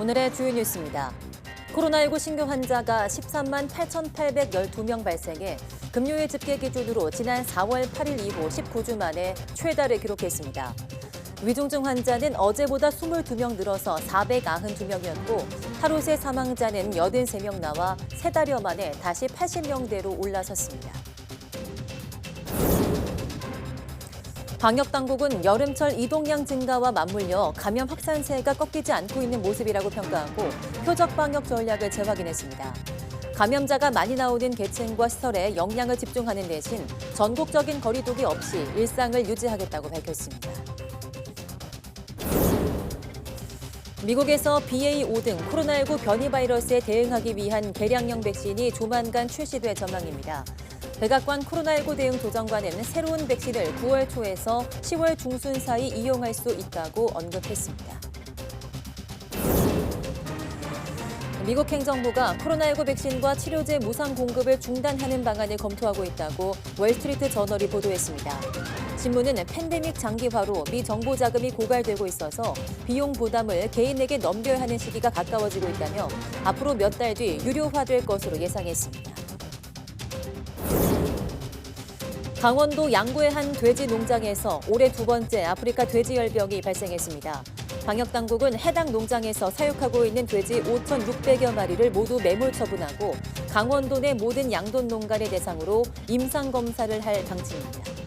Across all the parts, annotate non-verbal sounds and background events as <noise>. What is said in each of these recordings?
오늘의 주요 뉴스입니다. 코로나19 신규 환자가 13만 8,812명 발생해 금요일 집계 기준으로 지난 4월 8일 이후 19주 만에 최다를 기록했습니다. 위중증 환자는 어제보다 22명 늘어서 492명이었고 하루 새 사망자는 83명 나와 세 달여 만에 다시 80명대로 올라섰습니다. 방역 당국은 여름철 이동량 증가와 맞물려 감염 확산세가 꺾이지 않고 있는 모습이라고 평가하고 표적 방역 전략을 재확인했습니다. 감염자가 많이 나오는 계층과 시설에 역량을 집중하는 대신 전국적인 거리두기 없이 일상을 유지하겠다고 밝혔습니다. 미국에서 BA5 등 코로나19 변이 바이러스에 대응하기 위한 개량형 백신이 조만간 출시될 전망입니다. 백악관 코로나19 대응 조정관은 새로운 백신을 9월 초에서 10월 중순 사이 이용할 수 있다고 언급했습니다. 미국 행정부가 코로나19 백신과 치료제 무상 공급을 중단하는 방안을 검토하고 있다고 월스트리트 저널이 보도했습니다. 신문은 팬데믹 장기화로 미 정보 자금이 고갈되고 있어서 비용 부담을 개인에게 넘겨야 하는 시기가 가까워지고 있다며 앞으로 몇 달 뒤 유료화될 것으로 예상했습니다. 강원도 양구의 한 돼지 농장에서 올해 두 번째 아프리카 돼지열병이 발생했습니다. 방역 당국은 해당 농장에서 사육하고 있는 돼지 5,600여 마리를 모두 매몰 처분하고 강원도 내 모든 양돈 농가를 대상으로 임상 검사를 할 방침입니다.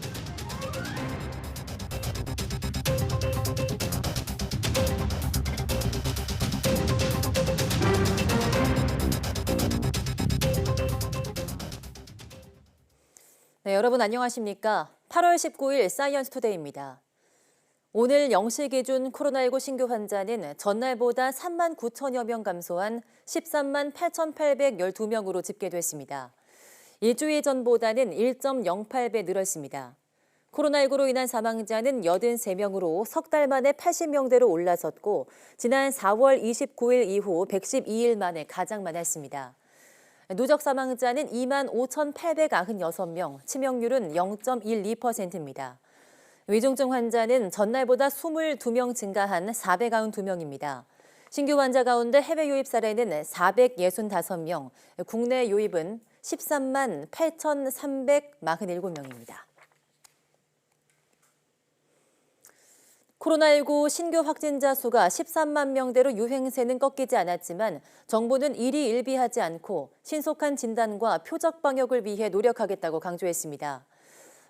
네, 여러분 안녕하십니까? 8월 19일 사이언스 투데이입니다. 오늘 0시 기준 코로나19 신규 환자는 전날보다 3만 9천여 명 감소한 13만 8,812명으로 집계됐습니다. 일주일 전보다는 1.08배 늘었습니다. 코로나19로 인한 사망자는 83명으로 석 달 만에 80명대로 올라섰고 지난 4월 29일 이후 112일 만에 가장 많았습니다. 누적 사망자는 2만 5,896명, 치명률은 0.12%입니다. 위중증 환자는 전날보다 22명 증가한 492명입니다. 신규 환자 가운데 해외 유입 사례는 465명, 국내 유입은 13만 8,347명입니다. 코로나19 신규 확진자 수가 13만 명대로 유행세는 꺾이지 않았지만 정부는 일이 일비하지 않고 신속한 진단과 표적 방역을 위해 노력하겠다고 강조했습니다.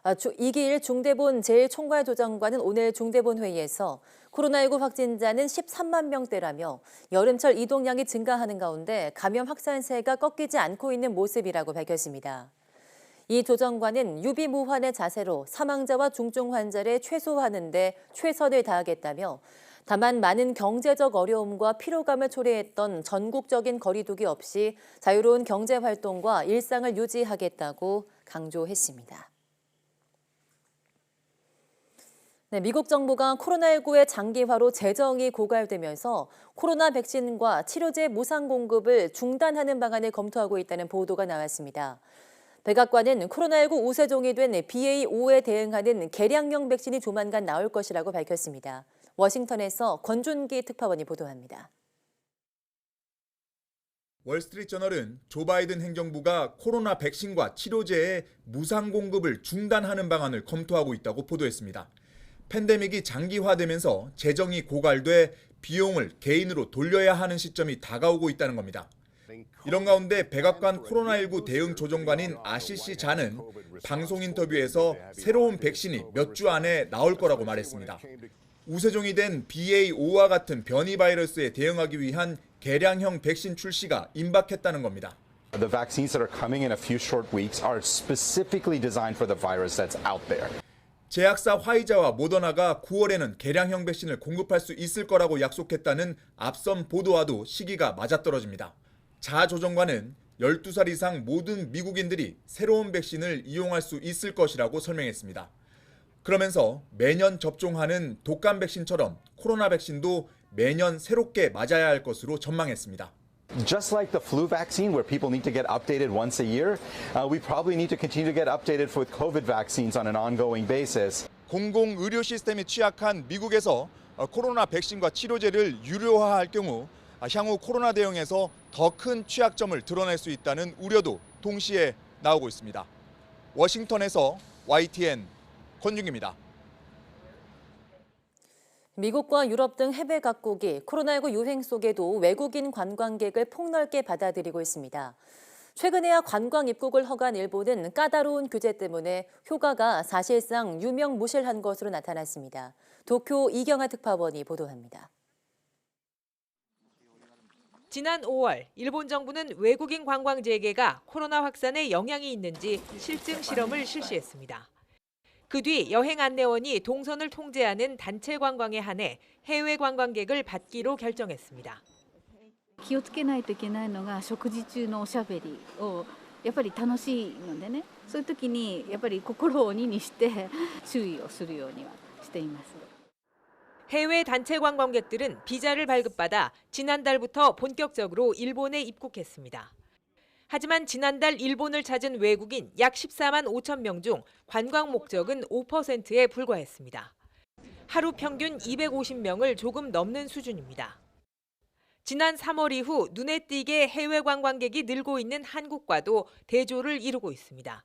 아, 이기일 중대본 제1총괄조정관은 오늘 중대본 회의에서 코로나19 확진자는 13만 명대라며 여름철 이동량이 증가하는 가운데 감염 확산세가 꺾이지 않고 있는 모습이라고 밝혔습니다. 이 조정관은 유비무환의 자세로 사망자와 중증 환자를 최소화하는 데 최선을 다하겠다며 다만 많은 경제적 어려움과 피로감을 초래했던 전국적인 거리두기 없이 자유로운 경제 활동과 일상을 유지하겠다고 강조했습니다. 네, 미국 정부가 코로나19의 장기화로 재정이 고갈되면서 코로나 백신과 치료제 무상 공급을 중단하는 방안을 검토하고 있다는 보도가 나왔습니다. 백악관은 코로나19 우세종이 된 BA5에 대응하는 개량형 백신이 조만간 나올 것이라고 밝혔습니다. 워싱턴에서 권준기 특파원이 보도합니다. 월스트리트저널은 조 바이든 행정부가 코로나 백신과 치료제의 무상 공급을 중단하는 방안을 검토하고 있다고 보도했습니다. 팬데믹이 장기화되면서 재정이 고갈돼 비용을 개인으로 돌려야 하는 시점이 다가오고 있다는 겁니다. 이런 가운데 백악관 코로나19 대응 조정관인 아시시 자는 방송 인터뷰에서 새로운 백신이 몇 주 안에 나올 거라고 말했습니다. 우세종이 된 BA5와 같은 변이 바이러스에 대응하기 위한 개량형 백신 출시가 임박했다는 겁니다. The vaccines that are coming in a few short weeks are specifically designed for the virus that's out there. 제약사 화이자와 모더나가 9월에는 개량형 백신을 공급할 수 있을 거라고 약속했다는 앞선 보도와도 시기가 맞아떨어집니다. 자 조정관은 12살 이상 모든 미국인들이 새로운 백신을 이용할 수 있을 것이라고 설명했습니다. 그러면서 매년 접종하는 독감 백신처럼 코로나 백신도 매년 새롭게 맞아야 할 것으로 전망했습니다. Just like the flu vaccine, where people need to get updated once a year, uh, we probably need to continue to get updated with COVID vaccines on an ongoing basis. 공공 의료 시스템이 취약한 미국에서 코로나 백신과 치료제를 유료화할 경우 아, 향후 코로나 대응에서 더 큰 취약점을 드러낼 수 있다는 우려도 동시에 나오고 있습니다. 워싱턴에서 YTN 권중입니다. 미국과 유럽 등 해외 각국이 코로나19 유행 속에도 외국인 관광객을 폭넓게 받아들이고 있습니다. 최근에야 관광 입국을 허가한 일본은 까다로운 규제 때문에 효과가 사실상 유명무실한 것으로 나타났습니다. 도쿄 이경아 특파원이 보도합니다. 지난 5월 일본 정부는 외국인 관광 재개가 코로나 확산에 영향이 있는지 실증 실험을 실시했습니다. 그 뒤 여행 안내원이 동선을 통제하는 단체 관광에 한해 해외 관광객을 받기로 결정했습니다. 気をつけないといけないのが食事中のおしゃべりをやっぱり楽しいのでねそういう時にやっぱり心を鬼にして注意をするようにはしています。 해외 단체 관광객들은 비자를 발급받아 지난달부터 본격적으로 일본에 입국했습니다. 하지만 지난달 일본을 찾은 외국인 약 14만 5천 명 중 관광 목적은 5%에 불과했습니다. 하루 평균 250명을 조금 넘는 수준입니다. 지난 3월 이후 눈에 띄게 해외 관광객이 늘고 있는 한국과도 대조를 이루고 있습니다.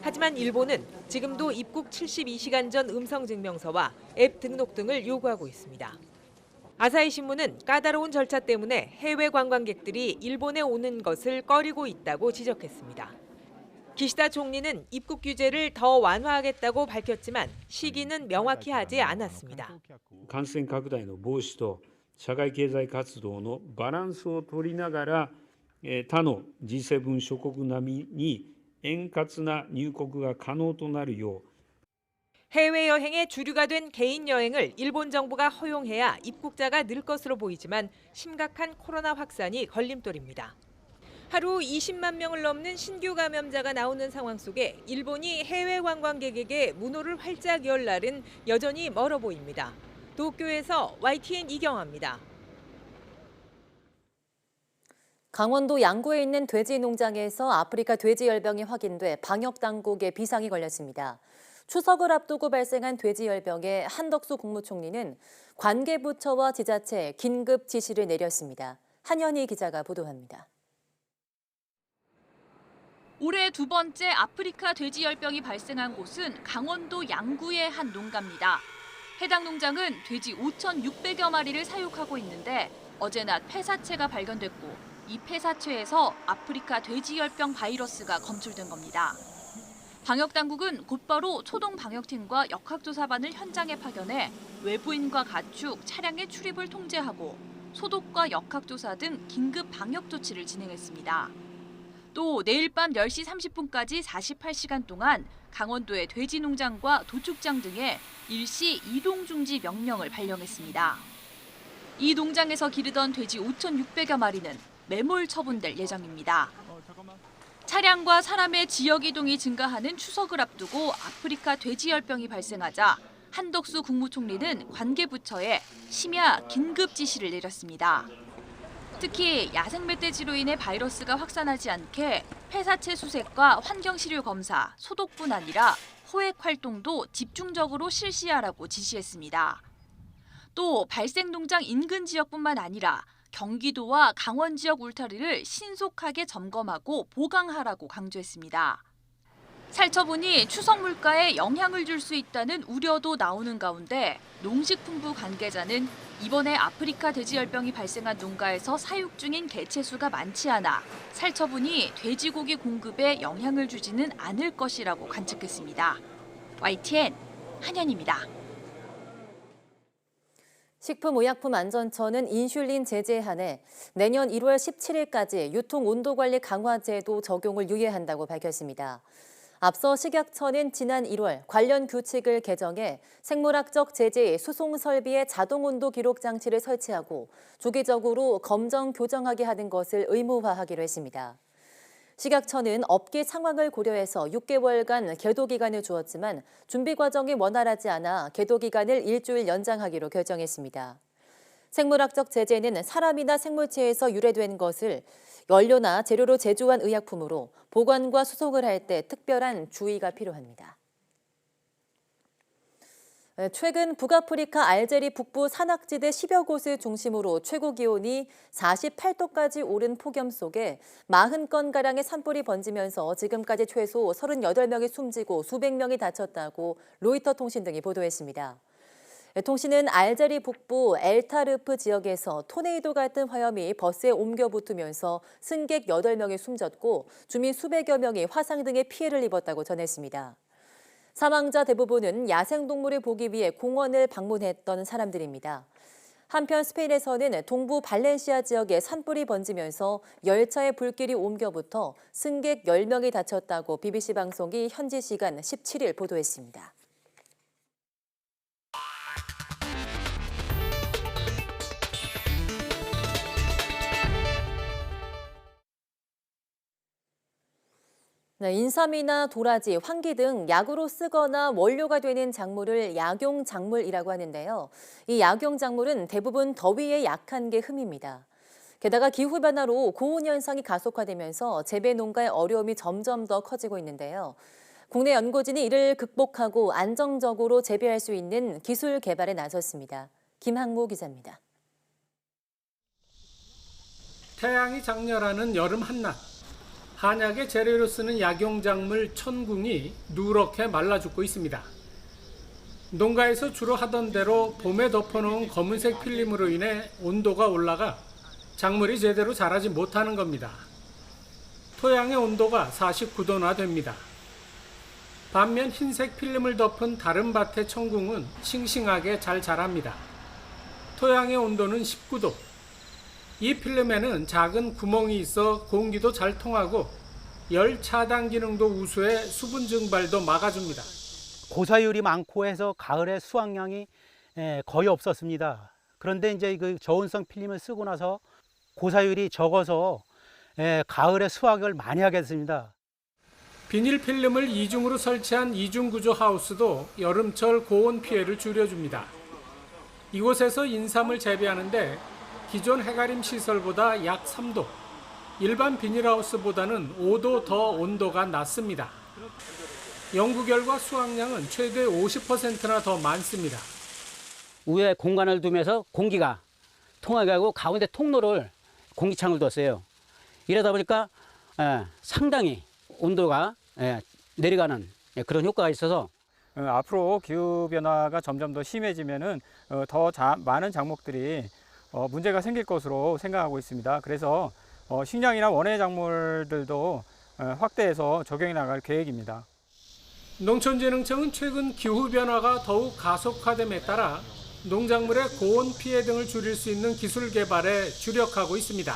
하지만 일본은 지금도 입국 72시간 전 음성 증명서와 앱 등록 등을 요구하고 있습니다. 아사히 신문은 까다로운 절차 때문에 해외 관광객들이 일본에 오는 것을 꺼리고 있다고 지적했습니다. 기시다 총리는 입국 규제를 더 완화하겠다고 밝혔지만 시기는 명확히 하지 않았습니다. 感染拡大の防止と社会経済活動のバランスを取りながら、えー他の G7 諸国並みに 円滑な入国が可能となるよう 해외 여행의 주류가 된 개인 여행을 일본 정부가 허용해야 입국자가 늘 것으로 보이지만 심각한 코로나 확산이 걸림돌입니다. 하루 20만 명을 넘는 신규 감염자가 나오는 상황 속에 일본이 해외 관광객에게 문호를 활짝 열 날은 여전히 멀어 보입니다. 도쿄에서 YTN 이경아입니다. 강원도 양구에 있는 돼지 농장에서 아프리카 돼지 열병이 확인돼 방역 당국에 비상이 걸렸습니다. 추석을 앞두고 발생한 돼지 열병에 한덕수 국무총리는 관계 부처와 지자체에 긴급 지시를 내렸습니다. 한현희 기자가 보도합니다. 올해 두 번째 아프리카 돼지 열병이 발생한 곳은 강원도 양구의 한 농가입니다. 해당 농장은 돼지 5,600여 마리를 사육하고 있는데 어제 낮 폐사체가 발견됐고 이 폐사체에서 아프리카 돼지열병 바이러스가 검출된 겁니다. 방역 당국은 곧바로 초동 방역팀과 역학조사반을 현장에 파견해 외부인과 가축, 차량의 출입을 통제하고 소독과 역학조사 등 긴급 방역 조치를 진행했습니다. 또 내일 밤 10시 30분까지 48시간 동안 강원도의 돼지 농장과 도축장 등에 일시 이동 중지 명령을 발령했습니다. 이 농장에서 기르던 돼지 5,600여 마리는 매몰 처분될 예정입니다. 차량과 사람의 지역 이동이 증가하는 추석을 앞두고 아프리카 돼지열병이 발생하자 한덕수 국무총리는 관계부처에 심야 긴급 지시를 내렸습니다. 특히 야생 멧돼지로 인해 바이러스가 확산하지 않게 폐사체 수색과 환경시료 검사, 소독뿐 아니라 호액 활동도 집중적으로 실시하라고 지시했습니다. 또 발생 농장 인근 지역뿐만 아니라 경기도와 강원 지역 울타리를 신속하게 점검하고 보강하라고 강조했습니다. 살처분이 추석 물가에 영향을 줄 수 있다는 우려도 나오는 가운데 농식품부 관계자는 이번에 아프리카 돼지열병이 발생한 농가에서 사육 중인 개체수가 많지 않아 살처분이 돼지고기 공급에 영향을 주지는 않을 것이라고 관측했습니다. YTN 한현입니다. 식품의약품안전처는 인슐린 제재한에 내년 1월 17일까지 유통 온도 관리 강화 제도 적용을 유예한다고 밝혔습니다. 앞서 식약처는 지난 1월 관련 규칙을 개정해 생물학적 제재 수송 설비에 자동 온도 기록 장치를 설치하고 주기적으로 검정 교정하게 하는 것을 의무화하기로 했습니다. 식약처는 업계 상황을 고려해서 6개월간 계도 기간을 주었지만 준비 과정이 원활하지 않아 계도 기간을 일주일 연장하기로 결정했습니다. 생물학적 제재는 사람이나 생물체에서 유래된 것을 연료나 재료로 제조한 의약품으로 보관과 수속을 할 때 특별한 주의가 필요합니다. 네, 최근 북아프리카 알제리 북부 산악지대 10여 곳을 중심으로 최고 기온이 48도까지 오른 폭염 속에 40건가량의 산불이 번지면서 지금까지 최소 38명이 숨지고 수백 명이 다쳤다고 로이터 통신 등이 보도했습니다. 네, 통신은 알제리 북부 엘타르프 지역에서 토네이도 같은 화염이 버스에 옮겨 붙으면서 승객 8명이 숨졌고 주민 수백여 명이 화상 등의 피해를 입었다고 전했습니다. 사망자 대부분은 야생동물을 보기 위해 공원을 방문했던 사람들입니다. 한편 스페인에서는 동부 발렌시아 지역에 산불이 번지면서 열차의 불길이 옮겨붙어 승객 10명이 다쳤다고 BBC 방송이 현지 시간 17일 보도했습니다. 네, 인삼이나 도라지, 황기 등 약으로 쓰거나 원료가 되는 작물을 약용 작물이라고 하는데요. 이 약용 작물은 대부분 더위에 약한 게 흠입니다. 게다가 기후 변화로 고온 현상이 가속화되면서 재배 농가의 어려움이 점점 더 커지고 있는데요. 국내 연구진이 이를 극복하고 안정적으로 재배할 수 있는 기술 개발에 나섰습니다. 김학무 기자입니다. 태양이 장렬하는 여름 한낮 한약의 재료로 쓰는 약용작물 천궁이 누렇게 말라 죽고 있습니다. 농가에서 주로 하던 대로 봄에 덮어놓은 검은색 필름으로 인해 온도가 올라가 작물이 제대로 자라지 못하는 겁니다. 토양의 온도가 49도나 됩니다. 반면 흰색 필름을 덮은 다른 밭의 천궁은 싱싱하게 잘 자랍니다. 토양의 온도는 19도, 이 필름에는 작은 구멍이 있어 공기도 잘 통하고 열 차단 기능도 우수해 수분 증발도 막아줍니다. 고사율이 많고 해서 가을에 수확량이 예, 거의 없었습니다. 그런데 이제 그 저온성 필름을 쓰고 나서 고사율이 적어서 예, 가을에 수확을 많이 하게 됐습니다. 비닐 필름을 이중으로 설치한 이중 구조 하우스도 여름철 고온 피해를 줄여줍니다. 이곳에서 인삼을 재배하는데 기존 해가림 시설보다 약 3도, 일반 비닐하우스보다는 5도 더 온도가 낮습니다. 연구 결과 수확량은 최대 50%나 더 많습니다. 위에 공간을 두면서 공기가 통하게 하고 가운데 통로를 공기창을 뒀어요. 이러다 보니까 예, 상당히 온도가 예, 내려가는 예, 그런 효과가 있어서 어, 앞으로 기후 변화가 점점 더 심해지면은 어, 더 자, 많은 작목들이 어, 문제가 생길 것으로 생각하고 있습니다. 그래서 어, 식량이나 원예 작물들도 어, 확대해서 적용해 나갈 계획입니다. 농촌진흥청은 최근 기후 변화가 더욱 가속화됨에 따라 농작물의 고온 피해 등을 줄일 수 있는 기술 개발에 주력하고 있습니다.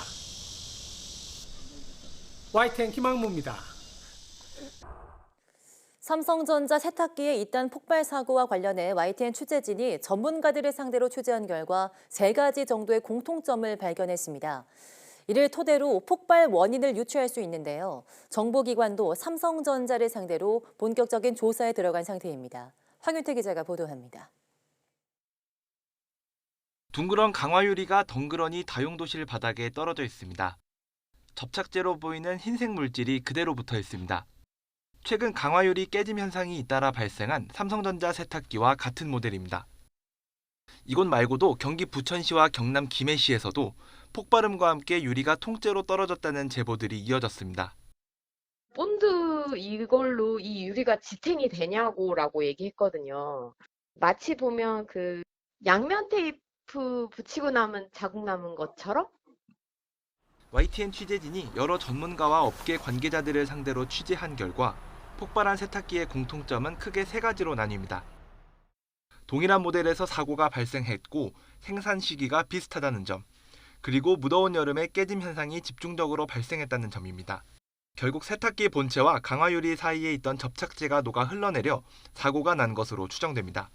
YTN 김학무입니다. 삼성전자 세탁기에 잇단 폭발 사고와 관련해 YTN 취재진이 전문가들을 상대로 취재한 결과 세 가지 정도의 공통점을 발견했습니다. 이를 토대로 폭발 원인을 유추할 수 있는데요. 정보기관도 삼성전자를 상대로 본격적인 조사에 들어간 상태입니다. 황윤태 기자가 보도합니다. 둥그런 강화유리가 덩그러니 다용도실 바닥에 떨어져 있습니다. 접착제로 보이는 흰색 물질이 그대로 붙어 있습니다. 최근 강화유리 깨짐 현상이 잇따라 발생한 삼성전자 세탁기와 같은 모델입니다. 이곳 말고도 경기 부천시와 경남 김해시에서도 폭발음과 함께 유리가 통째로 떨어졌다는 제보들이 이어졌습니다. 본드 이걸로 이 유리가 지탱이 되냐고라고 얘기했거든요. 마치 보면 그 양면 테이프 붙이고 남은 자국 남은 것처럼 YTN 취재진이 여러 전문가와 업계 관계자들을 상대로 취재한 결과 폭발한 세탁기의 공통점은 크게 세 가지로 나뉩니다. 동일한 모델에서 사고가 발생했고 생산 시기가 비슷하다는 점, 그리고 무더운 여름에 깨짐 현상이 집중적으로 발생했다는 점입니다. 결국 세탁기 본체와 강화유리 사이에 있던 접착제가 녹아 흘러내려 사고가 난 것으로 추정됩니다.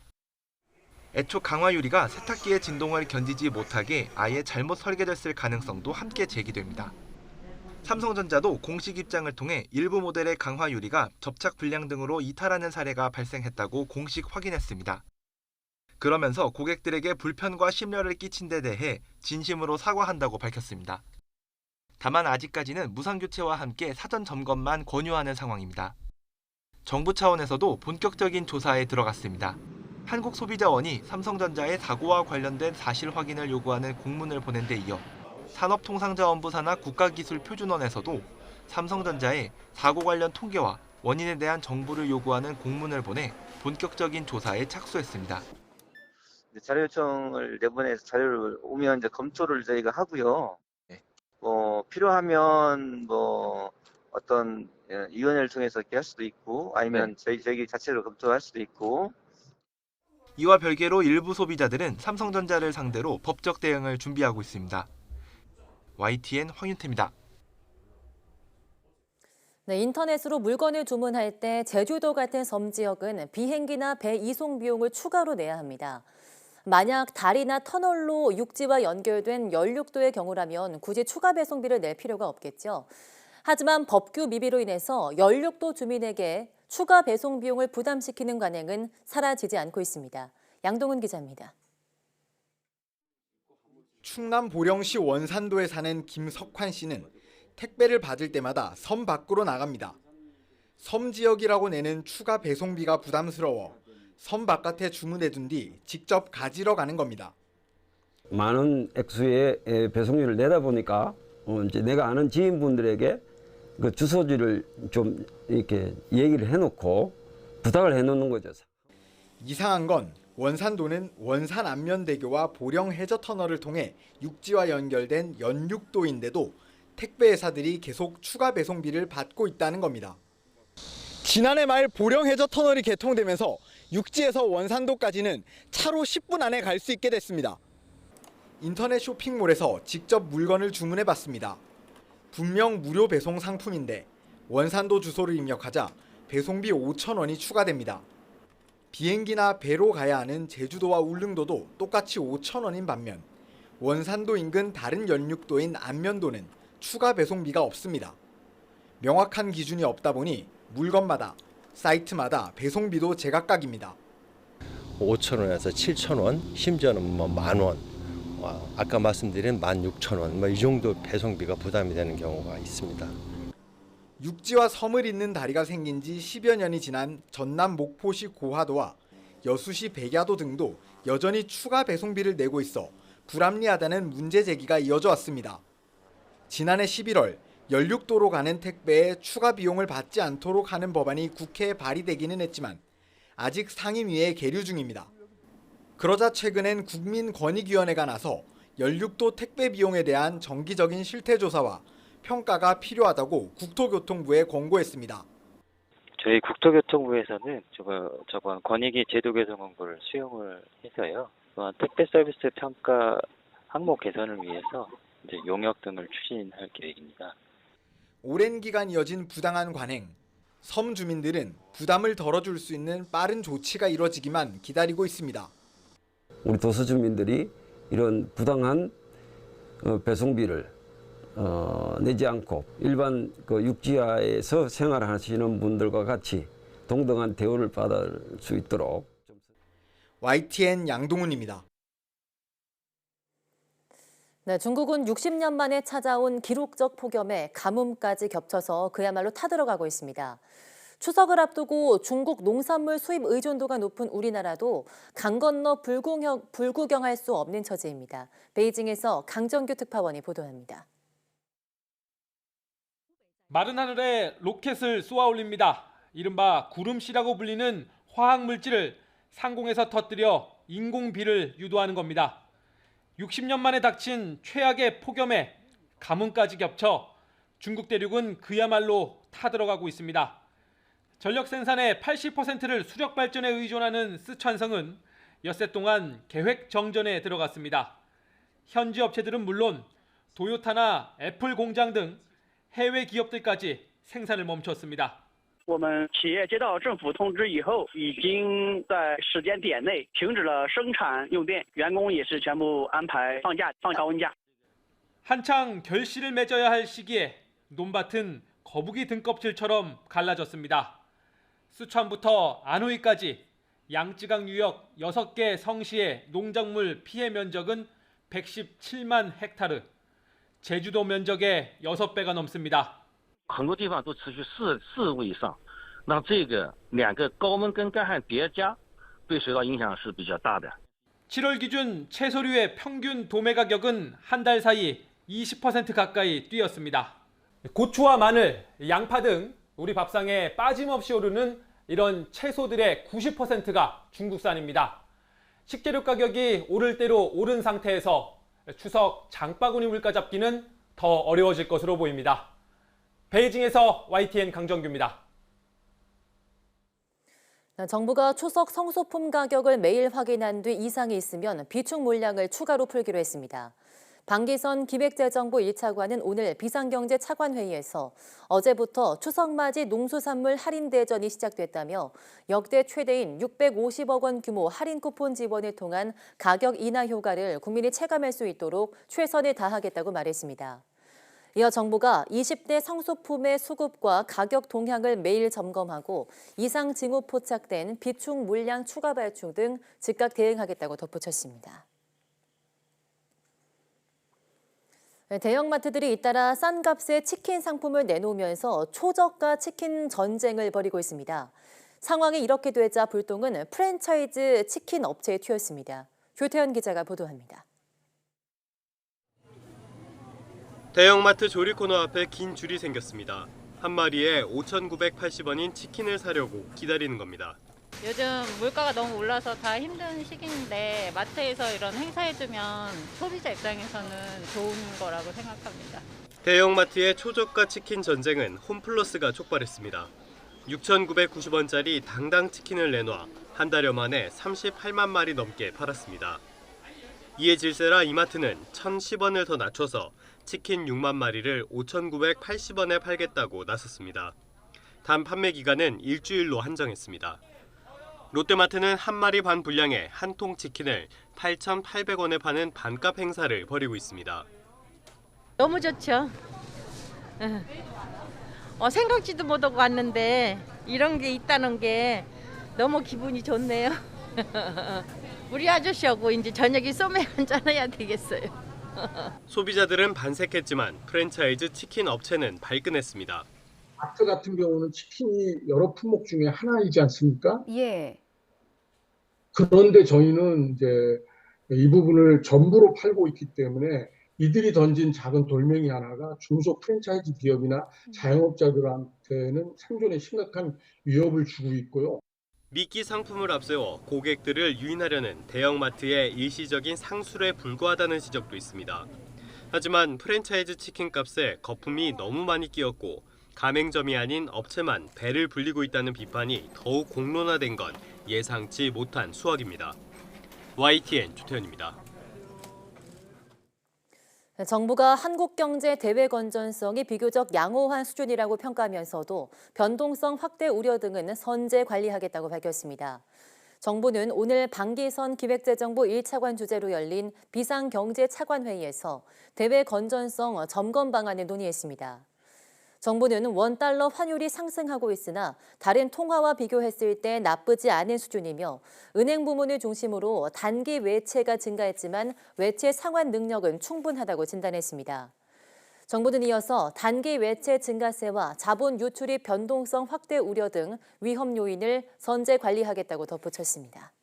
애초 강화유리가 세탁기의 진동을 견디지 못하게 아예 잘못 설계됐을 가능성도 함께 제기됩니다. 삼성전자도 공식 입장을 통해 일부 모델의 강화 유리가 접착 불량 등으로 이탈하는 사례가 발생했다고 공식 확인했습니다. 그러면서 고객들에게 불편과 심려를 끼친 데 대해 진심으로 사과한다고 밝혔습니다. 다만 아직까지는 무상 교체와 함께 사전 점검만 권유하는 상황입니다. 정부 차원에서도 본격적인 조사에 들어갔습니다. 한국소비자원이 삼성전자의 사고와 관련된 사실 확인을 요구하는 공문을 보낸 데 이어 산업통상자원부 산하 국가기술표준원에서도 삼성전자의 사고 관련 통계와 원인에 대한 정보를 요구하는 공문을 보내 본격적인 조사에 착수했습니다. 자료 요청을 내보내서 자료를 오면 이제 검토를 저희가 하고요. 뭐 필요하면 뭐 어떤 예, 위원회를 통해서 이렇게 할 수도 있고 아니면 저희 저희 자체로 검토할 수도 있고 이와 별개로 일부 소비자들은 삼성전자를 상대로 법적 대응을 준비하고 있습니다. YTN 황윤태입니다. 네, 인터넷으로 물건을 주문할 때 제주도 같은 섬 지역은 비행기나 배 이송 비용을 추가로 내야 합니다. 만약 다리나 터널로 육지와 연결된 연륙도의 경우라면 굳이 추가 배송비를 낼 필요가 없겠죠. 하지만 법규 미비로 인해서 연륙도 주민에게 추가 배송 비용을 부담시키는 관행은 사라지지 않고 있습니다. 양동훈 기자입니다. 충남 보령시 원산도에 사는 김석환 씨는 택배를 받을 때마다 섬 밖으로 나갑니다. 섬 지역이라고 내는 추가 배송비가 부담스러워 섬 바깥에 주문해둔 뒤 직접 가지러 가는 겁니다. 많은 액수의 에, 배송료를 내다 보니까 어, 이제 내가 아는 지인분들에게 그 주소지를 좀 이렇게 얘기를 해놓고 부탁을 해놓는 거죠. 이상한 건 원산도는 원산 안면대교와 보령 해저 터널을 통해 육지와 연결된 연육도인데도 택배 회사들이 계속 추가 배송비를 받고 있다는 겁니다. 지난해 말 보령 해저 터널이 개통되면서 육지에서 원산도까지는 차로 10분 안에 갈 수 있게 됐습니다. 인터넷 쇼핑몰에서 직접 물건을 주문해 봤습니다. 분명 무료 배송 상품인데 원산도 주소를 입력하자 배송비 5천 원이 추가됩니다. 비행기나 배로 가야 하는 제주도와 울릉도도 똑같이 5천 원인 반면 원산도 인근 다른 연륙도인 안면도는 추가 배송비가 없습니다. 명확한 기준이 없다 보니 물건마다 사이트마다 배송비도 제각각입니다. 5천 원에서 7천 원, 심지어는 뭐 만 원, 어, 아까 말씀드린 16,000원, 뭐 이 정도 배송비가 부담이 되는 경우가 있습니다. 육지와 섬을 잇는 다리가 생긴 지 10여 년이 지난 전남 목포시 고화도와 여수시 백야도 등도 여전히 추가 배송비를 내고 있어 불합리하다는 문제 제기가 이어져 왔습니다. 지난해 11월 연륙도로 가는 택배에 추가 비용을 받지 않도록 하는 법안이 국회에 발의되기는 했지만 아직 상임위에 계류 중입니다. 그러자 최근엔 국민권익위원회가 나서 연륙도 택배 비용에 대한 정기적인 실태조사와 평가가 필요하다고 국토교통부에 권고했습니다. 저희 국토교통부에서는 저거 저번 권익위 제도 개선 공고를 수용을 해서요. 또한 택배 서비스 평가 항목 개선을 위해서 이제 용역 등을 추진할 계획입니다. 오랜 기간 이어진 부당한 관행. 섬 주민들은 부담을 덜어줄 수 있는 빠른 조치가 이뤄지기만 기다리고 있습니다. 우리 도서 주민들이 이런 부당한 어, 배송비를 어, 내지 않고 일반 그 육지하에서 생활하시는 분들과 같이 동등한 대우를 받을 수 있도록 YTN 양동훈입니다. 네, 중국은 60년 만에 찾아온 기록적 폭염에 가뭄까지 겹쳐서 그야말로 타들어가고 있습니다. 추석을 앞두고 중국 농산물 수입 의존도가 높은 우리나라도 강 건너 불구경, 불구경할 수 없는 처지입니다. 베이징에서 강정규 특파원이 보도합니다. 마른 하늘에 로켓을 쏘아 올립니다. 이른바 구름씨라고 불리는 화학 물질을 상공에서 터뜨려 인공비를 유도하는 겁니다. 60년 만에 닥친 최악의 폭염에 가뭄까지 겹쳐 중국 대륙은 그야말로 타들어가고 있습니다. 전력 생산의 80%를 수력 발전에 의존하는 스촨성은 엿새 동안 계획 정전에 들어갔습니다. 현지 업체들은 물론 도요타나 애플 공장 등 해외 기업들까지 생산을 멈췄습니다. 我们企业接到政府通知以后，已经在时间点内停止了生产用电，员工也是全部安排放假放高温假。 한창 결실을 맺어야 할 시기에 논밭은 거북이 등껍질처럼 갈라졌습니다. 수천부터 안호이까지 양쯔강 유역 6개 성시의 농작물 피해 면적은 117만 헥타르, 제주도 면적의 6배가 넘습니다.很多地方都持续四四五以上，那这个两个高温跟干旱叠加，对水稻影响是比较大的。 7월 기준 채소류의 평균 도매 가격은 한 달 사이 20% 가까이 뛰었습니다. 고추와 마늘, 양파 등 우리 밥상에 빠짐없이 오르는 이런 채소들의 90%가 중국산입니다. 식재료 가격이 오를 대로 오른 상태에서 추석 장바구니 물가 잡기는 더 어려워질 것으로 보입니다. 베이징에서 YTN 강정규입니다. 정부가 추석 성소품 가격을 매일 확인한 뒤 이상이 있으면 비축 물량을 추가로 풀기로 했습니다. 방기선 기획재정부 1차관은 오늘 비상경제 차관회의에서 어제부터 추석맞이 농수산물 할인 대전이 시작됐다며 역대 최대인 650억 원 규모 할인 쿠폰 지원을 통한 가격 인하 효과를 국민이 체감할 수 있도록 최선을 다하겠다고 말했습니다. 이어 정부가 20대 성소품의 수급과 가격 동향을 매일 점검하고 이상 징후 포착된 비축 물량 추가 발충 등 즉각 대응하겠다고 덧붙였습니다. 네, 대형마트들이 잇따라 싼 값에 치킨 상품을 내놓으면서 초저가 치킨 전쟁을 벌이고 있습니다. 상황이 이렇게 되자 불똥은 프랜차이즈 치킨 업체에 튀었습니다. 교태현 기자가 보도합니다. 대형마트 조리 코너 앞에 긴 줄이 생겼습니다. 한 마리에 5,980원인 치킨을 사려고 기다리는 겁니다. 요즘 물가가 너무 올라서 다 힘든 시기인데 마트에서 이런 행사해주면 소비자 입장에서는 좋은 거라고 생각합니다. 대형마트의 초저가 치킨 전쟁은 홈플러스가 촉발했습니다. 6,990원짜리 당당 치킨을 내놔 한 달여 만에 38만 마리 넘게 팔았습니다. 이에 질세라 이마트는 1,010원을 더 낮춰서 치킨 6만 마리를 5,980원에 팔겠다고 나섰습니다. 단 판매 기간은 일주일로 한정했습니다. 롯데마트는 한 마리 반 분량의 한 통 치킨을 8,800원에 파는 반값 행사를 벌이고 있습니다. 너무 좋죠. 어, 생각지도 못하고 왔는데 이런 게 있다는 게 너무 기분이 좋네요. <laughs> 우리 아저씨하고 이제 저녁에 소맥 한잔 해야 되겠어요. <laughs> 소비자들은 반색했지만 프랜차이즈 치킨 업체는 발끈했습니다. 마트 같은 경우는 치킨이 여러 품목 중에 하나이지 않습니까? 예. 그런데 저희는 이제 이 부분을 전부로 팔고 있기 때문에 이들이 던진 작은 돌멩이 하나가 중소 프랜차이즈 기업이나 자영업자들한테는 생존에 심각한 위협을 주고 있고요. 미끼 상품을 앞세워 고객들을 유인하려는 대형마트의 일시적인 상술에 불과하다는 지적도 있습니다. 하지만 프랜차이즈 치킨 값에 거품이 너무 많이 끼었고 가맹점이 아닌 업체만 배를 불리고 있다는 비판이 더욱 공론화된 건 예상치 못한 수확입니다. YTN 조태현입니다. 정부가 한국 경제 대외 건전성이 비교적 양호한 수준이라고 평가하면서도 변동성 확대 우려 등은 선제 관리하겠다고 밝혔습니다. 정부는 오늘 방기선 기획재정부 1차관 주재로 열린 비상경제차관회의에서 대외 건전성 점검 방안을 논의했습니다. 정부는 원달러 환율이 상승하고 있으나 다른 통화와 비교했을 때 나쁘지 않은 수준이며 은행 부문을 중심으로 단기 외채가 증가했지만 외채 상환 능력은 충분하다고 진단했습니다. 정부는 이어서 단기 외채 증가세와 자본 유출입 변동성 확대 우려 등 위험 요인을 선제 관리하겠다고 덧붙였습니다.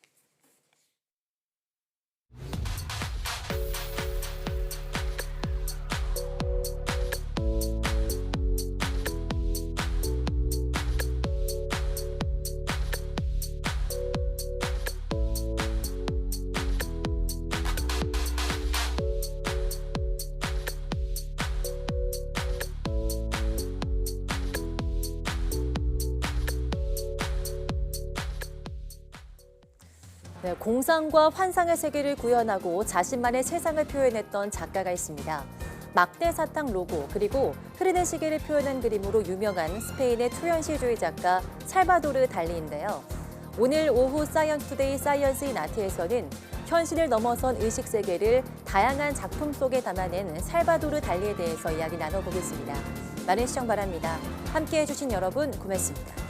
네, 공상과 환상의 세계를 구현하고 자신만의 세상을 표현했던 작가가 있습니다. 막대 사탕 로고 그리고 흐르는 시계를 표현한 그림으로 유명한 스페인의 초현실주의 작가 살바도르 달리인데요. 오늘 오후 사이언투데이 사이언스 인 아트에서는 현실을 넘어선 의식 세계를 다양한 작품 속에 담아낸 살바도르 달리에 대해서 이야기 나눠보겠습니다. 많은 시청 바랍니다. 함께해 주신 여러분 고맙습니다.